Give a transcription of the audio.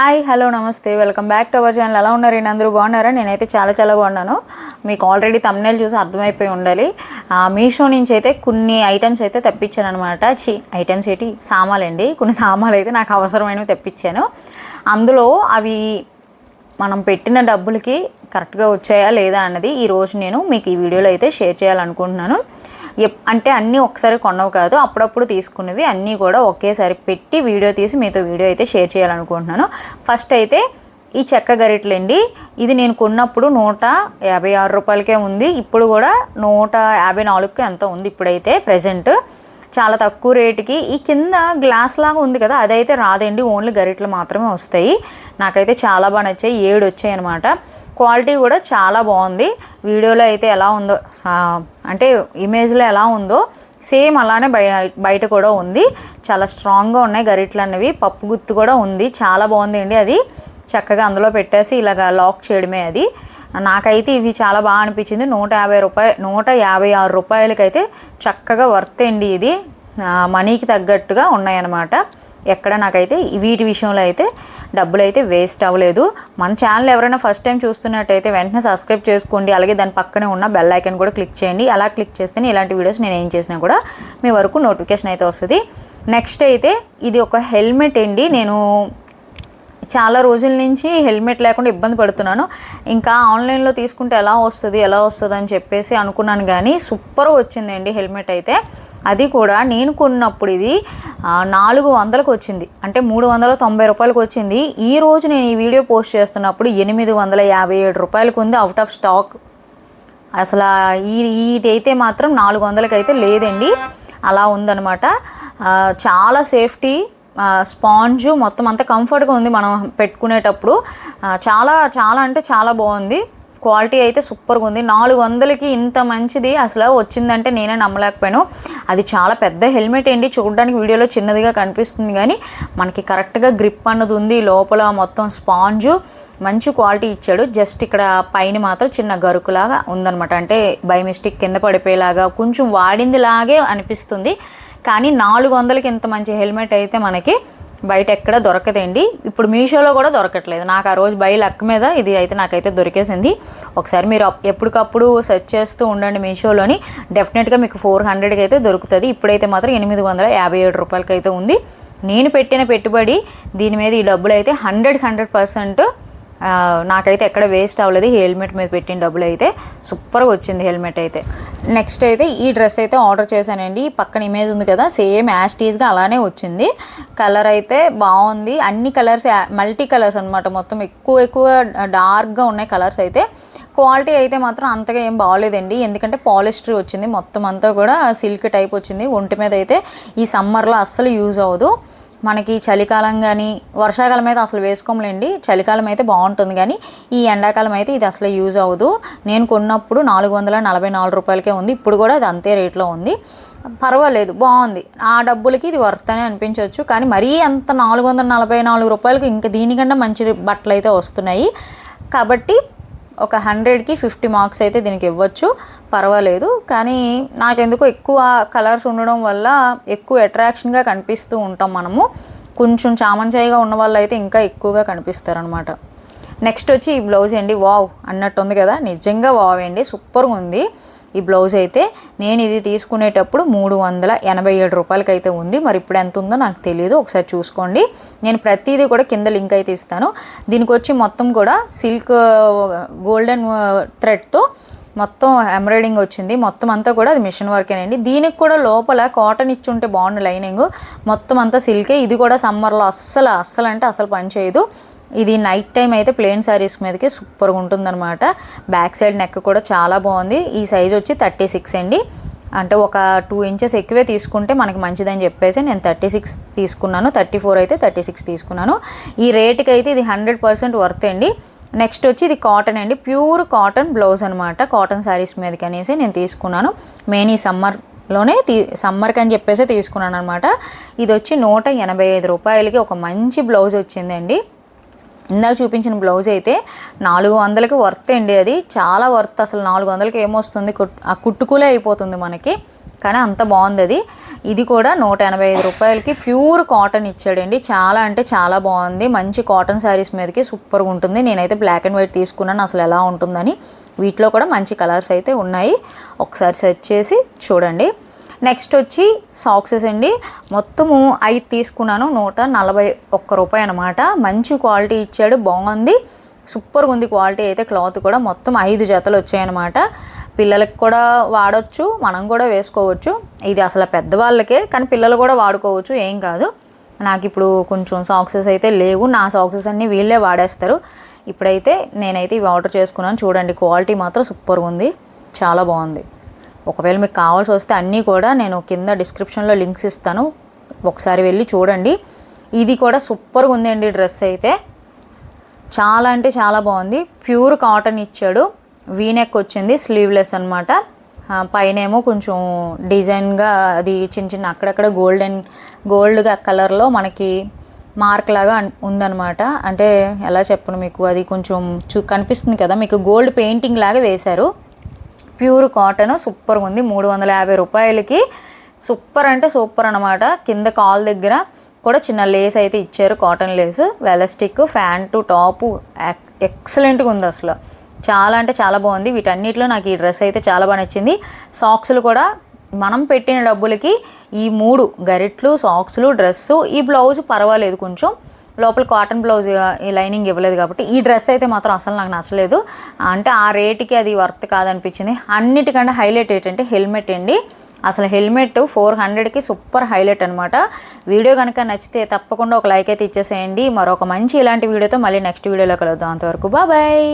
Hi hello నమస్తే. Welcome back to our channel. ఎలా ఉన్నారండి అందరూ బాగున్నారా? నేనైతే చాలా చాలా బాగున్నాను. మీకు ఆల్రెడీ తమ్నేల్ చూసి అర్థమైపోయి ఉండాలి. మీషో నుంచి అయితే కొన్ని ఐటమ్స్ అయితే తెప్పించాను అనమాట చి ఐటమ్స్ ఏంటి సామాలండి కొన్ని సామాన్లు అయితే నాకు అవసరమైనవి తెప్పించాను. అందులో అవి మనం పెట్టిన డబ్బులకి కరెక్ట్గా వచ్చాయా లేదా అన్నది ఈరోజు నేను మీకు ఈ వీడియోలో అయితే షేర్ చేయాలనుకుంటున్నాను. అంటే అన్నీ ఒకసారి కొనవు కాదు అప్పుడప్పుడు తీసుకున్నవి అన్నీ కూడా ఒకేసారి పెట్టి వీడియో తీసి మీతో వీడియో అయితే షేర్ చేయాలనుకుంటున్నాను. ఫస్ట్ అయితే ఈ చెక్క గరిటలండి ఇది నేను కొన్నప్పుడు నూట యాభై ఆరు రూపాయలకే ఉంది ఇప్పుడు కూడా నూట యాభై నాలుగుకి ఎంత ఉంది ఇప్పుడైతే ప్రజెంట్. చాలా తక్కువ రేటుకి ఈ కింద గ్లాస్ లాగా ఉంది కదా అదైతే రాదండి. ఓన్లీ గరిట్లు మాత్రమే వస్తాయి. నాకైతే చాలా బాగా నచ్చాయి. ఏడు వచ్చాయి అనమాట క్వాలిటీ కూడా చాలా బాగుంది. వీడియోలో అయితే ఎలా ఉందో అంటే ఇమేజ్లో ఎలా ఉందో సేమ్ అలానే బయ బయట కూడా ఉంది. చాలా స్ట్రాంగ్గా ఉన్నాయి గరిట్లు అనేవి. పప్పు గుత్తు కూడా ఉంది. చాలా బాగుంది అండి అది. చక్కగా అందులో పెట్టేసి ఇలాగ లాక్ చేయడమే అది. నాకైతే ఇవి చాలా బాగా అనిపించింది. నూట యాభై రూపాయలు నూట యాభై ఆరు రూపాయలకైతే చక్కగా వర్త్ అండి ఇది. మనీకి తగ్గట్టుగా ఉన్నాయన్నమాట. ఎక్కడ నాకైతే వీటి విషయంలో అయితే డబ్బులు అయితే వేస్ట్ అవ్వలేదు. మన ఛానల్ ఎవరైనా ఫస్ట్ టైం చూస్తున్నట్టయితే వెంటనే సబ్స్క్రైబ్ చేసుకోండి. అలాగే దాని పక్కనే ఉన్న బెల్ ఐకన్ కూడా క్లిక్ చేయండి. అలా క్లిక్ చేస్తేనే ఇలాంటి వీడియోస్ నేను ఏం చేసినా కూడా మీ వరకు నోటిఫికేషన్ అయితే వస్తుంది. నెక్స్ట్ అయితే ఇది ఒక హెల్మెట్ అండి. నేను చాలా రోజుల నుంచి హెల్మెట్ లేకుండా ఇబ్బంది పడుతున్నాను. ఇంకా ఆన్లైన్లో తీసుకుంటే ఎలా వస్తుంది ఎలా వస్తుంది అని చెప్పేసి అనుకున్నాను కానీ సూపర్ వచ్చిందండి హెల్మెట్ అయితే. అది కూడా నేను కొన్నప్పుడు ఇది నాలుగు వందలకు వచ్చింది. అంటే మూడు వందల తొంభై రూపాయలకు వచ్చింది. ఈ రోజు నేను ఈ వీడియో పోస్ట్ చేస్తున్నప్పుడు ఎనిమిది వందల యాభై ఏడు రూపాయలకు ఉంది అవుట్ ఆఫ్ స్టాక్ అసలు ఈ ఇదైతే మాత్రం నాలుగు వందలకైతే లేదండి. అలా ఉందనమాట చాలా సేఫ్టీ స్పాంజ్ మొత్తం అంతా కంఫర్ట్గా ఉంది మనం పెట్టుకునేటప్పుడు. చాలా చాలా అంటే చాలా బాగుంది. క్వాలిటీ అయితే సూపర్గా ఉంది. నాలుగు వందలకి ఇంత మంచిది అసలు వచ్చిందంటే నేనే నమ్మలేకపోయాను. అది చాలా పెద్ద హెల్మెట్ ఏంటి చూడడానికి వీడియోలో చిన్నదిగా కనిపిస్తుంది కానీ మనకి కరెక్ట్గా గ్రిప్ అన్నది ఉంది. లోపల మొత్తం స్పాంజు మంచి క్వాలిటీ ఇచ్చాడు. జస్ట్ ఇక్కడ పైన మాత్రం చిన్న గరుకులాగా ఉందన్నమాట. అంటే బై మిస్టేక్ కింద పడిపోయేలాగా కొంచెం వాడిందిలాగే అనిపిస్తుంది. కానీ నాలుగు వందలకి ఇంత మంచి హెల్మెట్ అయితే మనకి బయట ఎక్కడ దొరకదండి. ఇప్పుడు మీషోలో కూడా దొరకట్లేదు. నాకు ఆ రోజు బై లక్ మీద ఇది అయితే నాకైతే దొరికేసింది. ఒకసారి మీరు అప్- ఎప్పటికప్పుడు సెర్చ్ చేస్తూ ఉండండి మీషోలోని. డెఫినెట్గా మీకు ఫోర్ హండ్రెడ్కి అయితే దొరుకుతుంది. ఇప్పుడైతే మాత్రం ఎనిమిది వందల యాభై ఏడు రూపాయలకి అయితే ఉంది. నేను పెట్టిన పెట్టుబడి దీని మీద ఈ డబ్బులు అయితే హండ్రెడ్ హండ్రెడ్ పర్సెంట్ నాకైతే ఎక్కడ వేస్ట్ అవ్వలేదు. హెల్మెట్ మీద పెట్టిన డబ్బులు అయితే సూపర్గా వచ్చింది హెల్మెట్ అయితే. నెక్స్ట్ అయితే ఈ డ్రెస్ అయితే ఆర్డర్ చేశానండి. పక్కన ఇమేజ్ ఉంది కదా సేమ్ యాస్టీస్గా అలానే వచ్చింది. కలర్ అయితే బాగుంది. అన్ని కలర్స్ మల్టీ కలర్స్ అనమాట మొత్తం ఎక్కువ ఎక్కువ డార్క్గా ఉన్నాయి కలర్స్ అయితే. క్వాలిటీ అయితే మాత్రం అంతగా ఏం బాగాలేదండి. ఎందుకంటే పాలిస్టర్ వచ్చింది. మొత్తం అంతా కూడా సిల్క్ టైప్ వచ్చింది. ఒంటి మీద అయితే ఈ సమ్మర్లో అస్సలు యూజ్ అవ్వదు. మనకి చలికాలం కానీ వర్షాకాలం అయితే అసలు వేసుకోములేండి. చలికాలం అయితే బాగుంటుంది కానీ ఈ ఎండాకాలం అయితే ఇది అసలు యూజ్ అవ్వదు. నేను కొన్నప్పుడు నాలుగు వందల నలభై నాలుగు రూపాయలకే ఉంది. ఇప్పుడు కూడా అది అంతే రేట్లో ఉంది. పర్వాలేదు బాగుంది. ఆ డబ్బులకి ఇది వర్త్ అని అనిపించవచ్చు. కానీ మరీ అంత నాలుగు వందల నలభై నాలుగు రూపాయలకు ఇంకా దీనికన్నా మంచి బట్టలు అయితే వస్తున్నాయి. కాబట్టి ఒక హండ్రెడ్కి ఫిఫ్టీ మార్క్స్ అయితే దీనికి ఇవ్వచ్చు. పర్వాలేదు. కానీ నాకెందుకు ఎక్కువ కలర్స్ ఉండడం వల్ల ఎక్కువ అట్రాక్షన్గా కనిపిస్తూ ఉంటాం మనము. కొంచెం చామంచాయిగా ఉన్న వాళ్ళు అయితే ఇంకా ఎక్కువగా కనిపిస్తారనమాట నెక్స్ట్ వచ్చి ఈ బ్లౌజ్ అండి. వావ్ అన్నట్టు ఉంది కదా. నిజంగా వావ్ అండి. సూపర్గా ఉంది. ఈ బ్లౌజ్ అయితే నేను ఇది తీసుకునేటప్పుడు మూడు వందల ఎనభై ఏడు రూపాయలకి అయితే ఉంది. మరి ఇప్పుడు ఎంత ఉందో నాకు తెలియదు ఒకసారి చూసుకోండి. నేను ప్రతిదీ కూడా కింద లింక్ అయితే ఇస్తాను. దీనికి వచ్చి మొత్తం కూడా సిల్క్ గోల్డెన్ థ్రెడ్తో మొత్తం ఎంబ్రాయిడింగ్ వచ్చింది. మొత్తం అంతా కూడా అది మిషన్ వర్కేనండి దీనికి కూడా లోపల కాటన్ ఇచ్చి ఉంటే బాగుండు లైనింగ్. మొత్తం అంతా సిల్కే. ఇది కూడా సమ్మర్లో అస్సలు అస్సలు అంటే అసలు పనిచేయదు ఇది నైట్ టైం అయితే ప్లెయిన్ శారీస్ మీదకి సూపర్గా ఉంటుందన్నమాట. బ్యాక్ సైడ్ నెక్ కూడా చాలా బాగుంది. ఈ సైజ్ వచ్చి థర్టీ సిక్స్ అండి. అంటే ఒక టూ ఇంచెస్ ఎక్కువే తీసుకుంటే మనకి మంచిదని చెప్పేసి నేను థర్టీ సిక్స్ తీసుకున్నాను. థర్టీ ఫోర్ అయితే థర్టీ సిక్స్ తీసుకున్నాను. ఈ రేట్కి అయితే ఇది హండ్రెడ్ పర్సెంట్ వర్త్ అండి. నెక్స్ట్ వచ్చి ఇది కాటన్ అండి. ప్యూర్ కాటన్ బ్లౌజ్ అనమాట కాటన్ శారీస్ మీదకి అనేసి నేను తీసుకున్నాను. మెయిన్ ఈ సమ్మర్లోనే తీ సమ్మర్కి అని చెప్పేసి తీసుకున్నాను అనమాట ఇది వచ్చి నూట ఎనభై ఐదు రూపాయలకి ఒక మంచి బ్లౌజ్ వచ్చిందండి. ఇందాక చూపించిన బ్లౌజ్ అయితే నాలుగు వందలకి వర్త్ అండి అది. చాలా వర్త్ అసలు నాలుగు వందలకి ఏమొస్తుంది? కుట్- ఆ కుట్టుకులే అయిపోతుంది మనకి. కానీ అంత బాగుంది అది. ఇది కూడా నూట ఎనభై ఐదు రూపాయలకి ప్యూర్ కాటన్ ఇచ్చాడండి. చాలా అంటే చాలా బాగుంది. మంచి కాటన్ శారీస్ మీదకి సూపర్గా ఉంటుంది. నేనైతే బ్లాక్ అండ్ వైట్ తీసుకున్నాను. అసలు ఎలా ఉంటుందని. వీటిలో కూడా మంచి కలర్స్ అయితే ఉన్నాయి. ఒకసారి సెర్చ్ చేసి చూడండి. నెక్స్ట్ వచ్చి సాక్సెస్ అండి. మొత్తము ఐదు తీసుకున్నాను నూట నలభై ఒక్క రూపాయి అనమాట మంచి క్వాలిటీ ఇచ్చాడు బాగుంది. సూపర్గా ఉంది క్వాలిటీ అయితే క్లాత్ కూడా మొత్తం ఐదు జతలు వచ్చాయన్నమాట పిల్లలకి కూడా వాడచ్చు మనం కూడా వేసుకోవచ్చు. ఇది అసలు పెద్దవాళ్ళకే కానీ పిల్లలు కూడా వాడుకోవచ్చు ఏం కాదు. నాకు ఇప్పుడు కొంచెం సాక్సెస్ అయితే లేవు నా సాక్సెస్ అన్నీ వీళ్ళే వాడేస్తారు. ఇప్పుడైతే నేనైతే ఇవి ఆర్డర్ చేసుకున్నాను చూడండి క్వాలిటీ మాత్రం సూపర్గా ఉంది చాలా బాగుంది. ఒకవేళ మీకు కావాల్సి వస్తే అన్నీ కూడా నేను కింద డిస్క్రిప్షన్లో లింక్స్ ఇస్తాను. ఒకసారి వెళ్ళి చూడండి. ఇది కూడా సూపర్గా ఉందండి డ్రెస్ అయితే. చాలా అంటే చాలా బాగుంది. ప్యూర్ కాటన్ ఇచ్చాడు. వీనెక్ వచ్చింది. స్లీవ్లెస్ అనమాట పైనేమో కొంచెం డిజైన్గా అది చిన్న చిన్న అక్కడక్కడ గోల్డెన్ గోల్డ్గా కలర్లో మనకి మార్క్ లాగా ఉందనమాట అంటే ఎలా చెప్పను మీకు? అది కొంచెం చూ కనిపిస్తుంది కదా? మీకు గోల్డ్ పెయింటింగ్ లాగా వేశారు. ప్యూర్ కాటన్ సూపర్గా ఉంది. మూడు వందల యాభై రూపాయలకి. సూపర్ అంటే సూపర్ అనమాట కింద కాల్ దగ్గర కూడా చిన్న లేస్ అయితే ఇచ్చారు cotton lace. Elastic pant top ఎక్సలెంట్గా ఉంది అసలు. చాలా అంటే చాలా బాగుంది. వీటన్నిటిలో నాకు ఈ డ్రెస్ అయితే చాలా బాగా నచ్చింది. సాక్స్లు కూడా మనం పెట్టిన డబ్బులకి ఈ మూడు గరిట్లు సాక్స్లు డ్రెస్సు ఈ బ్లౌజ్ పర్వాలేదు కొంచెం. లోపల కాటన్ బ్లౌజ్ ఈ లైనింగ్ ఇవ్వలేదు కాబట్టి ఈ డ్రెస్ అయితే మాత్రం అసలు నాకు నచ్చలేదు. అంటే ఆ రేటుకి అది వర్త్ కాదనిపించింది. అన్నిటికంటే హైలైట్ ఏంటంటే హెల్మెట్ అండి. అసలు హెల్మెట్ ఫోర్ హండ్రెడ్కి సూపర్ హైలైట్ అనమాట వీడియో కనుక నచ్చితే తప్పకుండా ఒక లైక్ అయితే ఇచ్చేసేయండి. మరొక మంచి ఇలాంటి వీడియోతో మళ్ళీ నెక్స్ట్ వీడియోలో కలుద్దాం. అంతవరకు బాయ్.